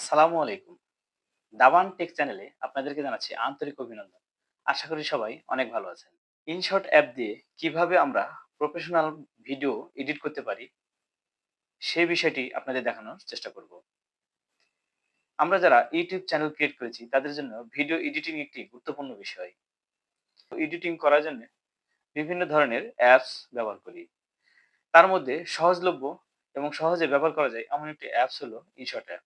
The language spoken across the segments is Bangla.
আসসালামু আলাইকুম। দাবান টেক চ্যানেলে আপনাদেরকে জানাচ্ছি আন্তরিক অভিনন্দন। আশা করি সবাই অনেক ভালো আছেন। ইনশর্ট অ্যাপ দিয়ে কীভাবে আমরা প্রফেশনাল ভিডিও এডিট করতে পারি, সেই বিষয়টি আপনাদের দেখানোর চেষ্টা করব। আমরা যারা ইউটিউব চ্যানেল ক্রিয়েট করেছি, তাদের জন্য ভিডিও এডিটিং একটি গুরুত্বপূর্ণ বিষয়। এডিটিং করার জন্য বিভিন্ন ধরনের অ্যাপস ব্যবহার করি। তার মধ্যে সহজলভ্য এবং সহজে ব্যবহার করা যায় এমন একটি অ্যাপস হলো ইনশর্ট অ্যাপ।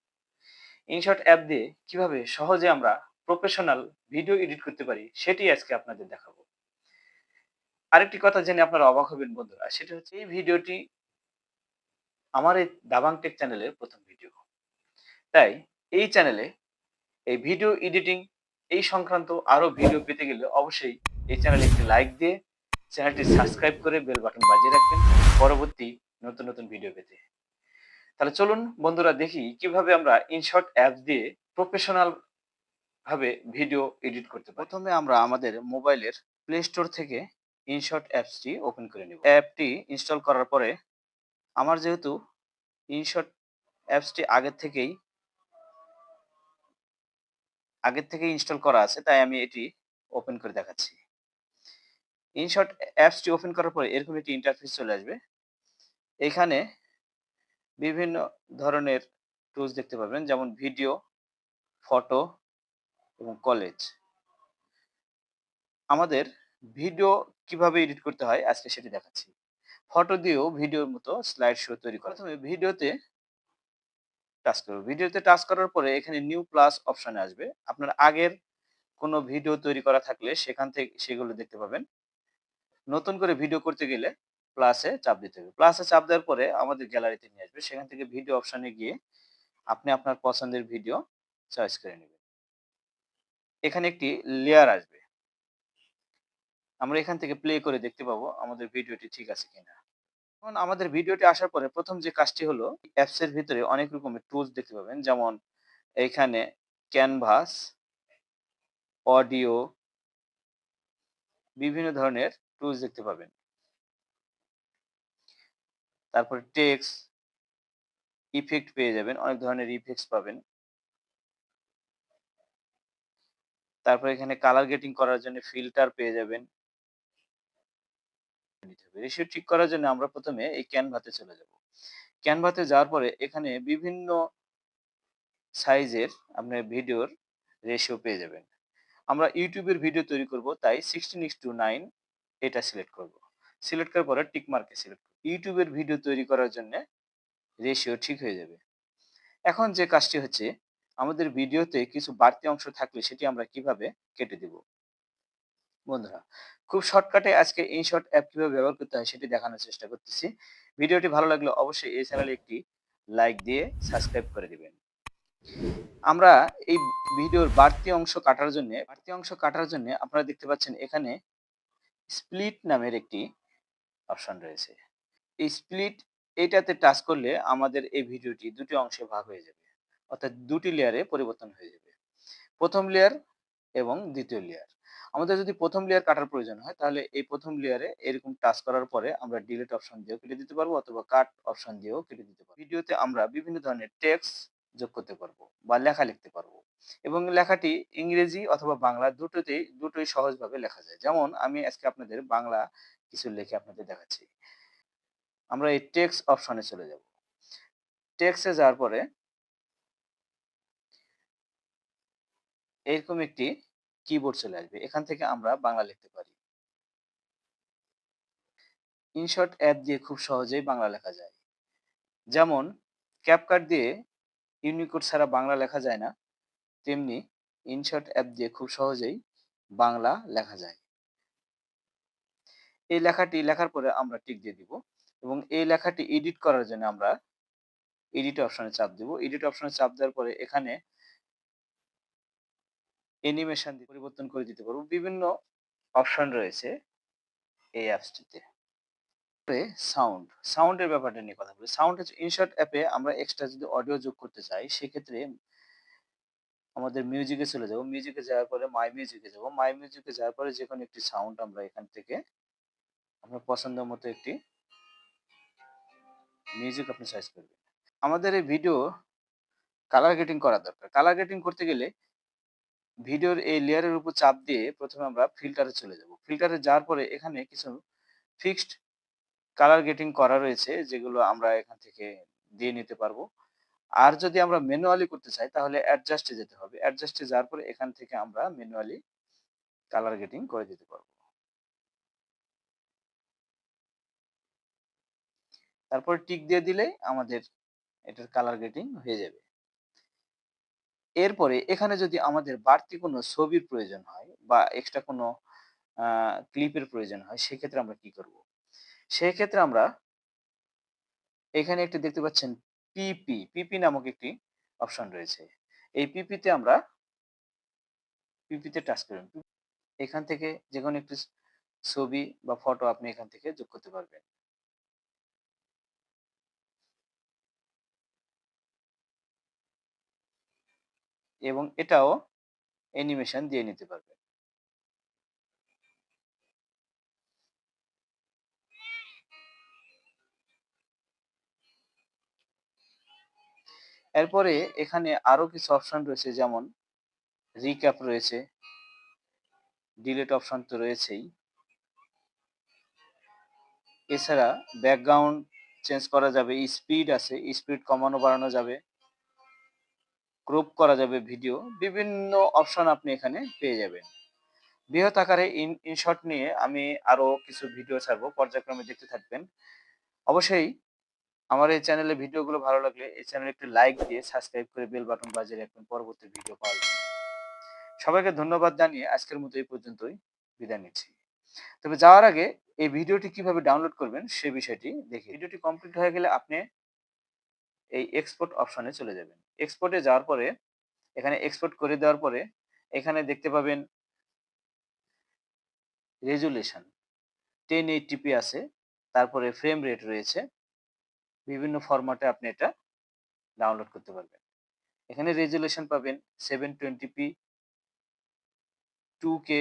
ইনশর্ট অ্যাপ দিয়ে কীভাবে সহজে আমরা প্রফেশনাল ভিডিও এডিট করতে পারি সেটি আজকে আপনাদের দেখাবো। আরেকটি কথা জেনে আপনারা অবাক হবেন বন্ধুরা, সেটা হচ্ছে এই ভিডিওটি আমার এই দাবাং টেক চ্যানেলের প্রথম ভিডিও তাই এই চ্যানেলে এই ভিডিও এডিটিং এই সংক্রান্ত আরও ভিডিও পেতে গেলে অবশ্যই এই চ্যানেলে একটি লাইক দিয়ে চ্যানেলটি সাবস্ক্রাইব করে বেল বাটন বাজিয়ে রাখবেন। পরবর্তী নতুন নতুন ভিডিও পেতে। তাহলে চলুন বন্ধুরা দেখি কীভাবে আমরা ইনশর্ট অ্যাপস দিয়ে প্রফেশনাল ভাবে ভিডিও এডিট করতে পারি। প্রথমে আমরা আমাদের মোবাইলের প্লে স্টোর থেকে ইনশর্ট অ্যাপসটি ওপেন করে নিব। অ্যাপটি ইনস্টল করার পরে আমার যেহেতু ইনশর্ট অ্যাপসটি আগের থেকেই আগের থেকে ইনস্টল করা আছে তাই আমি এটি ওপেন করে দেখাচ্ছি। ইনশর্ট অ্যাপসটি ওপেন করার পরে এরকম একটি ইন্টারফেস চলে আসবে। এখানে বিভিন্ন ধরনের টুলস দেখতে পাবেন, যেমন ভিডিও ফটো এবং কলেজ আমাদের ভিডিও কীভাবে এডিট করতে হয়, আজকে সেটি দেখাচ্ছি। ফটো দিয়েও ভিডিওর মতো স্লাইড শো তৈরি করা। প্রথমে ভিডিওতে টাচ করব। ভিডিওতে টাচ করার পরে এখানে নিউ প্লাস অপশনে আসবে। আপনার আগের কোনো ভিডিও তৈরি করা থাকলে সেখান থেকে সেগুলো দেখতে পাবেন। নতুন করে ভিডিও করতে গেলে প্লাসে চাপ দিতে হবে। প্লাসে চাপ দেওয়ার পরে আমাদের গ্যালারিতে নিয়ে আসবে। সেখান থেকে ভিডিও অপশানে গিয়ে আপনি আপনার পছন্দের ভিডিও চয়েস করে নেবেন। এখানে একটি লেয়ার আসবে। আমরা এখান থেকে প্লে করে দেখতে পাবো আমাদের ভিডিওটি ঠিক আছে কিনা। এখন আমাদের ভিডিওটি আসার পরে প্রথম যে কাজটি হলো অ্যাপস এর ভিতরে অনেক রকমের টুলস দেখতে পাবেন। যেমন এখানে ক্যানভাস অডিও বিভিন্ন ধরনের টুলস দেখতে পাবেন। তারপরে টেক্স ইফেক্ট পেয়ে যাবেন, অনেক ধরনের ইফেক্টস পাবেন। তারপর এখানে কালার গেটিং করার জন্য ফিল্টার পেয়ে যাবেন। রেশিও ঠিক করার জন্য আমরা প্রথমে এই ক্যানভাতে চলে যাব। ক্যানভাতে যাওয়ার পরে এখানে বিভিন্ন সাইজের আপনার ভিডিওর রেশিও পেয়ে যাবেন। আমরা ইউটিউবের ভিডিও তৈরি করব, তাই সিক্সটিন টু নাইন এটা সিলেক্ট করব। সিলেক্ট করার পরে টিক মার্কে সিলেক্ট ইউটিউবের ভিডিও তৈরি করার জন্য রেশিও ঠিক হয়ে যাবে। এখন যে কাজটি হচ্ছে, আমাদের ভিডিওতে কিছু বাড়তি অংশ থাকলে সেটি আমরা কীভাবে কেটে দিব? বন্ধুরা, খুব শর্টকাটে আজকে ইনশর্ট অ্যাপ কীভাবে ব্যবহার করতে হয় সেটি দেখানোর চেষ্টা করতেছি। ভিডিওটি ভালো লাগলে অবশ্যই এই চ্যানেলে একটি লাইক দিয়ে সাবস্ক্রাইব করে দিবেন। আমরা এই ভিডিওর বাড়তি অংশ কাটার জন্য, বাড়তি অংশ কাটার জন্য আপনারা দেখতে পাচ্ছেন এখানে স্প্লিট নামের একটি অপশন রয়েছে। এই স্প্লিট এইটাতে টাচ করলে আমাদের এই ভিডিওটি দুটি অংশে ভাগ হয়ে যাবে। অর্থাৎ দুটি লেয়ারে পরিবর্তন হয়ে যাবে। প্রথম লেয়ার এবং দ্বিতীয় লেয়ার আমাদের যদি প্রথম লেয়ার কাটার প্রয়োজন হয়, তাহলে এই প্রথম লেয়ারে এরকম টাচ করার পরে আমরা ডিলিট অপশন দিয়েও কেটে দিতে পারব অথবা কাট অপশন দিয়েও কেটে দিতে পারব। ভিডিওতে আমরা বিভিন্ন ধরনের টেক্সট যোগ করতে পারব বা লেখা লিখতে পারব। এবং লেখাটি ইংরেজি অথবা বাংলা দুটোতেই, দুটোই সহজভাবে লেখা যায়। যেমন আমি আজকে আপনাদের বাংলা কিছু লিখে আপনাদের দেখাচ্ছি। আমরা এই টেক্সট অপশনে চলে যাব। টেক্সটে যাওয়ার পরে এরকম একটি কিবোর্ড চলে আসবে। এখান থেকে আমরা বাংলা লিখতে পারি। ইনশর্ট অ্যাপ দিয়ে খুব সহজেই বাংলা লেখা যায়। যেমন ক্যাপকাট দিয়ে ইউনিকোড ছাড়া বাংলা লেখা যায় না, তেমনি ইনশর্ট অ্যাপ দিয়ে খুব সহজেই বাংলা লেখা যায়। এই লেখাটি লেখার পরে আমরা টিক দিয়ে দিব এবং এই লেখাটি এডিট করার জন্য আমরা এডিট অপশনে চাপ দিব। এডিট অপশনে চাপ দেওয়ার পরে এখানে অ্যানিমেশন পরিবর্তন করে দিতে পারব। বিভিন্ন অপশন রয়েছে এই অ্যাপসটিতে সাউন্ড সাউন্ডের ব্যাপারটা নিয়ে কথা বলি। সাউন্ড ইনশর্ট অ্যাপে আমরা এক্সট্রা যদি অডিও যোগ করতে চাই, সেক্ষেত্রে আমাদের মিউজিকে চলে যাব। মিউজিকে যাওয়ার পরে মাই মিউজিকে যাব। মাই মিউজিকে যাওয়ার পরে যে কোনো একটি সাউন্ড আমরা এখান থেকে আপনার পছন্দ মতো একটি মিউজিক আপনি চয়েস করবেন। আমাদের এই ভিডিও কালার গ্রেডিং করা দরকার। কালার গ্রেডিং করতে গেলে ভিডিওর এই লেয়ারের উপর চাপ দিয়ে প্রথমে আমরা ফিল্টারে চলে যাব। ফিল্টারে যাওয়ার পরে এখানে কিছু ফিক্সড কালার গেটিং করা রয়েছে, যেগুলো আমরা এখান থেকে দিয়ে নিতে পারব। আর যদি আমরা ম্যানুয়ালি করতে চাই, তাহলে অ্যাডজাস্টে যেতে হবে। অ্যাডজাস্টে যাওয়ার পরে এখান থেকে আমরা ম্যানুয়ালি কালার গেটিং করে দিতে পারব। তারপর টিক দিয়ে দিলেই আমাদের এটার কালার গেটিং হয়ে যাবে। এরপরে এখানে যদি আমাদের বাড়তি কোনো ছবির প্রয়োজন হয় বা এক্সট্রা কোনো ক্লিপের প্রয়োজন হয়, সেক্ষেত্রে আমরা কি করব? সেক্ষেত্রে আমরা এখানে একটি দেখতে পাচ্ছেন পিপি পিপি নামক একটি অপশন রয়েছে। এই পিপিতে আমরা পিপিতে টাচ করবেন এখান থেকে যে কোনো একটি ছবি বা ফটো আপনি এখান থেকে যোগ করতে পারবেন। এবং এটাও অ্যানিমেশন দিয়ে নিতে পারবেন এরপরে এখানে আরও কিছু অপশন রয়েছে, যেমন রিক্যাপ রয়েছে ডিলেট অপশন তো রয়েছেই। এছাড়া ব্যাকগ্রাউন্ড চেঞ্জ করা যাবে স্পিড আছে স্পিড কমানো বাড়ানো যাবে। ক্রপ করা যাবে ভিডিও বিভিন্ন অপশন আপনি এখানে পেয়ে যাবেন। বৃহৎ আকারে ইন ইনশট নিয়ে আমি আরও কিছু ভিডিও ছাড়বো, পর্যায়ক্রমে দেখতে থাকবেন। অবশ্যই আমার এই চ্যানেলে ভিডিওগুলো ভালো লাগলে এই চ্যানেলে একটি লাইক দিয়ে সাবস্ক্রাইব করে বেল বাটন বাজিয়ে রাখবেন পরবর্তী ভিডিও পাওয়ার জন্য। সবাইকে ধন্যবাদ জানিয়ে আজকের মতো এই পর্যন্তই বিদায় নিচ্ছি। তবে যাওয়ার আগে এই ভিডিওটি কীভাবে ডাউনলোড করবেন সে বিষয়টি দেখি ভিডিওটি কমপ্লিট হয়ে গেলে আপনি এই এক্সপোর্ট অপশনে চলে যাবেন। এক্সপোর্টে যাওয়ার পরে, এখানে এক্সপোর্ট করে দেওয়ার পরে, এখানে দেখতে পাবেন রেজুলেশন টেন এইটটিপি আছে, তারপরে ফ্রেম রেট রয়েছে, বিভিন্ন ফরম্যাটে আপনি এটা ডাউনলোড করতে পারবেন। এখানে রেজুলেশন পাবেন seven twenty p two k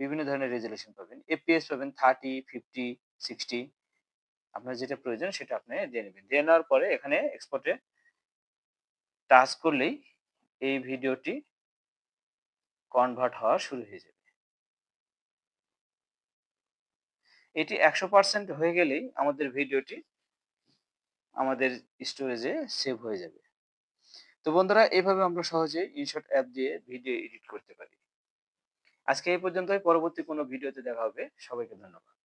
বিভিন্ন ধরনের রেজুলেশন পাবেন। এপিএস পাবেন থার্টি ফিফটি সিক্সটি আপনার যেটা প্রয়োজন সেটা আপনি দিয়ে নেবেন। দিয়ে নেওয়ার পরে এখানে এক্সপোর্টে টাচ করলেই এই ভিডিওটি কনভার্ট হওয়া শুরু হয়ে যাবে। এটি একশো পার্সেন্ট হয়ে গেলেই আমাদের ভিডিওটি আমাদের স্টোরেজে সেভ হয়ে যাবে। তো বন্ধুরা এইভাবে আমরা সহজে ইনশট অ্যাপ দিয়ে ভিডিও এডিট করতে পারি। আজকে এই পর্যন্তই। পরবর্তী কোনো ভিডিওতে দেখা হবে। সবাইকে ধন্যবাদ।